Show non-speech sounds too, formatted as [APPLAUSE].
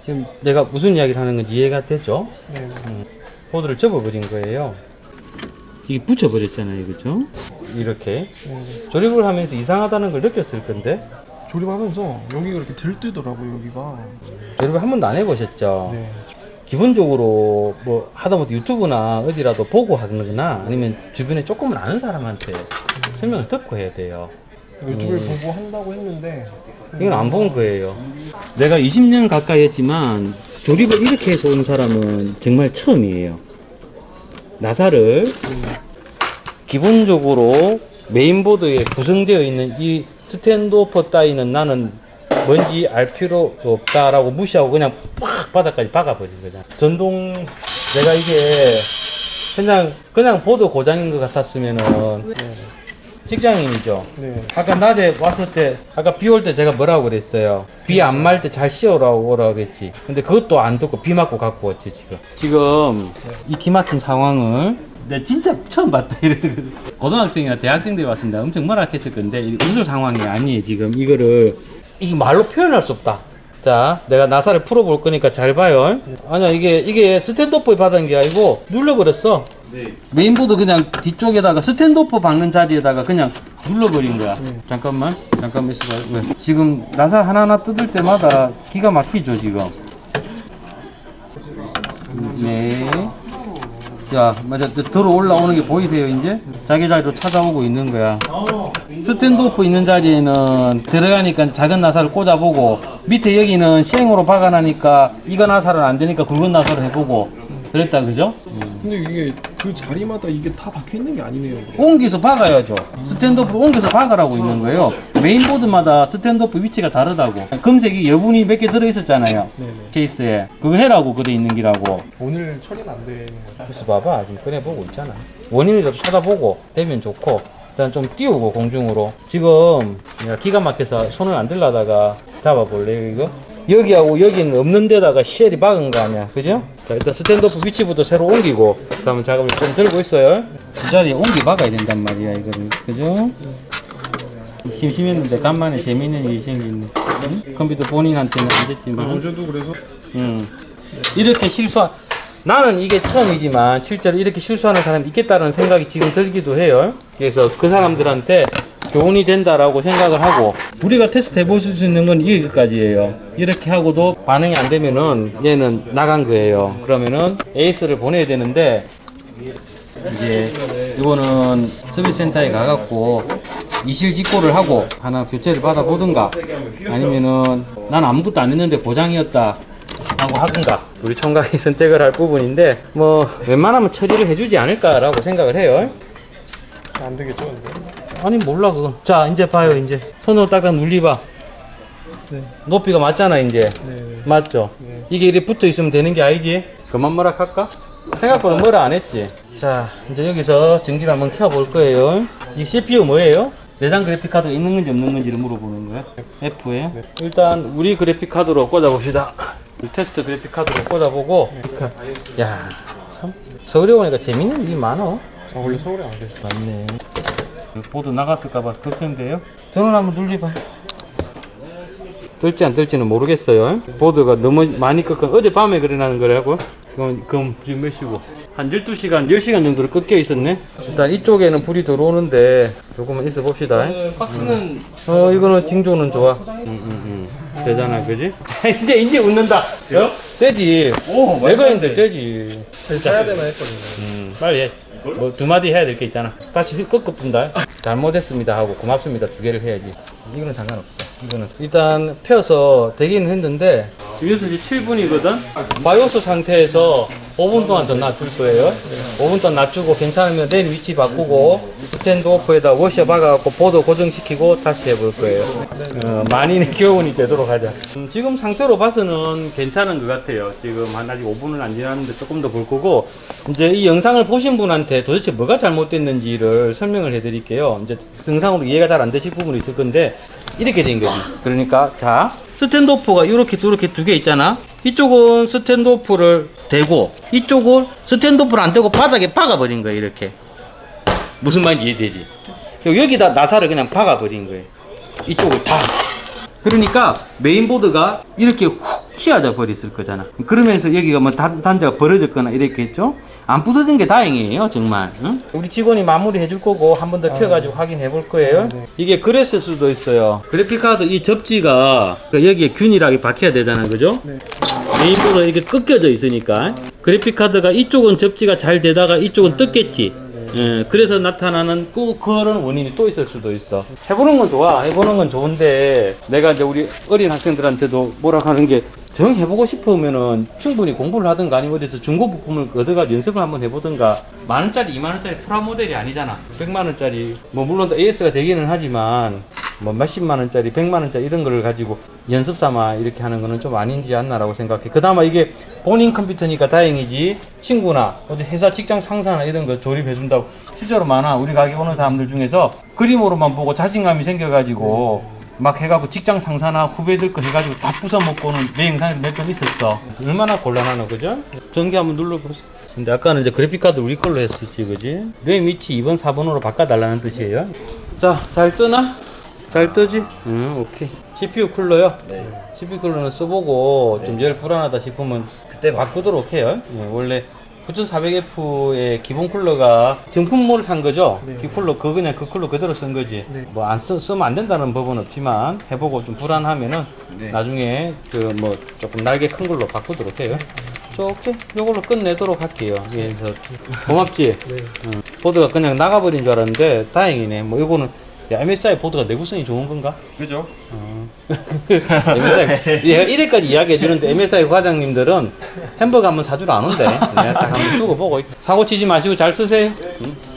지금 내가 무슨 이야기를 하는 건지 이해가 됐죠? 네. 보드를 접어버린 거예요. 이게 붙여버렸잖아요, 그죠? 이렇게 네. 조립을 하면서 이상하다는 걸 느꼈을 건데 조립하면서 여기가 이렇게 들뜨더라고요 여기가. 조립을 한 번도 안 해보셨죠? 네. 기본적으로 뭐 하다못해 유튜브나 어디라도 보고 하거나 아니면 주변에 조금은 아는 사람한테 설명을 듣고 해야 돼요. 유튜브를 보고 한다고 했는데 이건 안 본 거예요. 내가 20년 가까이 했지만 조립을 이렇게 해서 온 사람은 정말 처음이에요. 나사를 기본적으로 메인보드에 구성되어 있는 이 스탠드오퍼 따위는 나는 뭔지 알 필요도 없다라고 무시하고 그냥 팍 바닥까지 박아버린 거잖아. 전동 내가 이게 그냥 그냥 보드 고장인 것 같았으면은 직장인이죠. 네. 아까 낮에 왔을 때 아까 비 올 때 제가 뭐라고 그랬어요? 비 안 말 때 잘 씌우라고 오라고 그랬지. 근데 그것도 안 듣고 비 맞고 갖고 왔지 지금. 지금 이 기막힌 상황을 내 진짜 처음 봤다 이런 고등학생이나 대학생들이 왔습니다. 엄청 뭐라 했을 건데 이 웃을 상황이 아니에요 지금. 이거를. 이게 말로 표현할 수 없다. 자 내가 나사를 풀어볼 거니까 잘 봐요. 아니야 이게 이게 스탠드업에 받은 게 아니고 눌러버렸어 메인보드 그냥 뒤쪽에다가 스탠드오프 박는 자리에다가 그냥 눌러버린 거야. 잠깐만, 잠깐만 있어봐. 왜? 지금 나사 하나하나 뜯을 때마다 기가 막히죠, 지금. 네. 자, 맞아. 들어 올라오는 게 보이세요, 이제? 자기 자리로 찾아오고 있는 거야. 스탠드오프 있는 자리에는 들어가니까 작은 나사를 꽂아보고, 밑에 여기는 시행으로 박아놔니까 이거 나사는 안 되니까 굵은 나사로 해보고, 그랬다, 그죠? 근데 이게 그 자리마다 이게 다 박혀 있는 게 아니네요. 옮겨서 박아야죠. 스탠드오프 옮겨서 박으라고 있는 거예요. 메인보드마다 스탠드오프 위치가 다르다고. 검색이 여분이 몇 개 들어 있었잖아요. 네네. 케이스에. 그거 해라고 그래 있는 기라고. 오늘 처리는 안 되는 거죠. 그래서 봐봐. 지금 꺼내보고 있잖아. 원인을 좀 찾아보고 되면 좋고. 일단 좀 띄우고 공중으로. 지금 내가 기가 막혀서 손을 안 들라다가 잡아볼래요 이거? 여기하고 여기는 없는 데다가 쉘이 박은 거 아니야. 그죠? 자 일단 스탠드오프 위치부터 새로 옮기고 그다음에 작업을 좀 들고 있어요. 이 자리에 옮기 박아야 된단 말이야 이거는. 그죠? 심심했는데 간만에 재밌는 일이 생겼네. 응? 컴퓨터 본인한테는 안 됐지만. 어제도 그래서 음. 이렇게 실수 나는 이게 처음이지만 실제로 이렇게 실수하는 사람이 있겠다는 생각이 지금 들기도 해요. 그래서 그 사람들한테 교훈이 된다라고 생각을 하고 우리가 테스트 해볼 수 있는 건 여기까지예요. 이렇게 하고도 반응이 안 되면은 얘는 나간 거예요. 그러면은 에이스를 보내야 되는데 이제 이거는 서비스 센터에 가갖고 이실 직고를 하고 하나 교체를 받아 보든가 아니면은 난 아무것도 안 했는데 고장이었다 하고 하든가 우리 총각이 [LAUGHS] 선택을 할 부분인데 뭐 웬만하면 처리를 해주지 않을까라고 생각을 해요 안 되겠죠. 근데? 아니 몰라 그건 자 이제 봐요 이제 손으로 딱딱 눌리봐 네. 높이가 맞잖아 이제 네. 네. 맞죠? 네. 이게 이렇게 붙어 있으면 되는 게 아니지? 그만 뭐라 할까? 생각보다 뭐라 안 했지? 자, 이제 여기서 전기를 한번 켜 볼 거예요. 이 CPU 뭐예요? 내장 그래픽 카드가 있는 건지 없는 건지를 물어보는 거야. F에. 일단 우리 그래픽 카드로 꽂아봅시다. 테스트 그래픽 카드로 꽂아보고. 야, 참 서울에 오니까 재밌는 일이 많어. 아 원래 서울에 안 계셔. 맞네. 보드 나갔을까봐 걱정돼요. 전원 한번 눌리봐요. 뜰지 안 뜰지는 모르겠어요. 보드가 너무 많이 꺾어. 어젯밤에 그래 나는 거라고. 그럼, 그럼 지금 몇 시고? 한 12시간, 10시간 정도를 꺾여 있었네. 일단 이쪽에는 불이 들어오는데 조금만 있어 봅시다. 박스는 어, 이거는 징조는 좋아. 응, 응, 응. 되잖아, 그지? [LAUGHS] 이제, 이제 웃는다. 어? 되지. 오, 내가 했는데 되지. 사야 되나 했거든요. 음, 빨리 해. 뭐 두 마디 해야 될 게 있잖아. 다시 꺾어 분다. 잘못했습니다 하고 고맙습니다 두 개를 해야지. 이거는 상관없어. 이거는 일단 펴서 되기는 했는데 여기서 이제 7분이거든. 바이오스 상태에서 5분 동안 더 놔둘 거예요. 5분 동안 놔주고 괜찮으면 내일 위치 바꾸고 스탠드 오프에다 워셔 박아갖고 보드 고정시키고 다시 해볼 거예요. 어, 만인의 교훈이 [LAUGHS] 되도록 하자. 음, 지금 상태로 봐서는 괜찮은 것 같아요. 지금 한 아직 5분은 안 지났는데 조금 더 볼 거고 이제 이 영상을 보신 분한테 도대체 뭐가 잘못됐는지를 설명을 해드릴게요. 이제 영상으로 이해가 잘 안 되실 부분이 있을 건데 이렇게 된 거지. 그러니까 자 스탠드오프가 이렇게 이렇게 두 개 있잖아. 이쪽은 스탠드오프를 대고 이쪽은 스탠드오프를 안 대고 바닥에 박아버린 거예요. 이렇게 무슨 말인지 이해되지? 여기다 나사를 그냥 박아버린 거예요. 이쪽을 다. 그러니까 메인보드가 이렇게 훅 휘어져 버렸을 거잖아. 그러면서 여기가 뭐 단, 단자가 벌어졌거나 이랬겠죠? 안 부서진 게 다행이에요, 정말. 응? 우리 직원이 마무리 해줄 거고 한 번 더 켜가지고 확인해 볼 거예요. 이게 그랬을 수도 있어요. 그래픽카드 이 접지가 그 여기에 균일하게 박혀야 되잖아, 그죠? 메인보드가 이렇게 꺾여져 있으니까 그래픽카드가 이쪽은 접지가 잘 되다가 이쪽은 떴겠지. 예, 그래서 나타나는 그, 그런 원인이 또 있을 수도 있어. 해보는 건 좋아. 해보는 건 좋은데, 내가 이제 우리 어린 학생들한테도 뭐라 하는 게, 정 해보고 싶으면은 충분히 공부를 하든가 아니면 어디서 중고 부품을 얻어가 연습을 한번 해보든가 만원짜리, 이만원짜리 프라모델이 아니잖아. 100만원짜리, 뭐 물론 AS가 되기는 하지만 뭐 몇십만원짜리, 백만원짜리 이런 거를 가지고 연습 삼아 이렇게 하는 거는 좀 아닌지 않나라고 생각해. 그나마 이게 본인 컴퓨터니까 다행이지 친구나 어디 회사 직장 상사나 이런 거 조립해준다고 실제로 많아. 우리 가게 오는 사람들 중에서 그림으로만 보고 자신감이 생겨가지고 막 해갖고 직장 상사나 후배들 거 해가지고 다 부숴먹고는 내 영상에 몇번 있었어. 얼마나 곤란하노, 그죠? 전기 한번 눌러보세요. 근데 아까는 이제 그래픽카드 우리 걸로 했었지, 그지? 램 위치 2번, 4번으로 바꿔달라는 뜻이에요. 자, 잘 뜨나? 잘 뜨지? 응, 오케이. CPU 쿨러요? 네. CPU 쿨러는 써보고 좀 열 불안하다 싶으면 그때 바꾸도록 해요. 예, 원래 9400F의 기본 쿨러가 정품모를 산 거죠? 그 쿨러, 그 그냥 그 쿨러 그대로 쓴 거지. 뭐안 쓰면 안 된다는 법은 없지만 해보고 좀 불안하면은 나중에 그 뭐 조금 날개 큰 걸로 바꾸도록 해요. 좋게 요걸로 끝내도록 할게요. 예, 그래서 고맙지? 응. 보드가 그냥 나가버린 줄 알았는데 다행이네. 뭐 이거는 야, MSI 보드가 내구성이 좋은 건가? 그죠? [LAUGHS] MSI 얘가 [LAUGHS] 이래까지 이야기해 주는데 MSI 과장님들은 햄버거 한번 사주러 안 온대. 내가 딱 한번 두고 보고 사고 치지 마시고 잘 쓰세요. 응?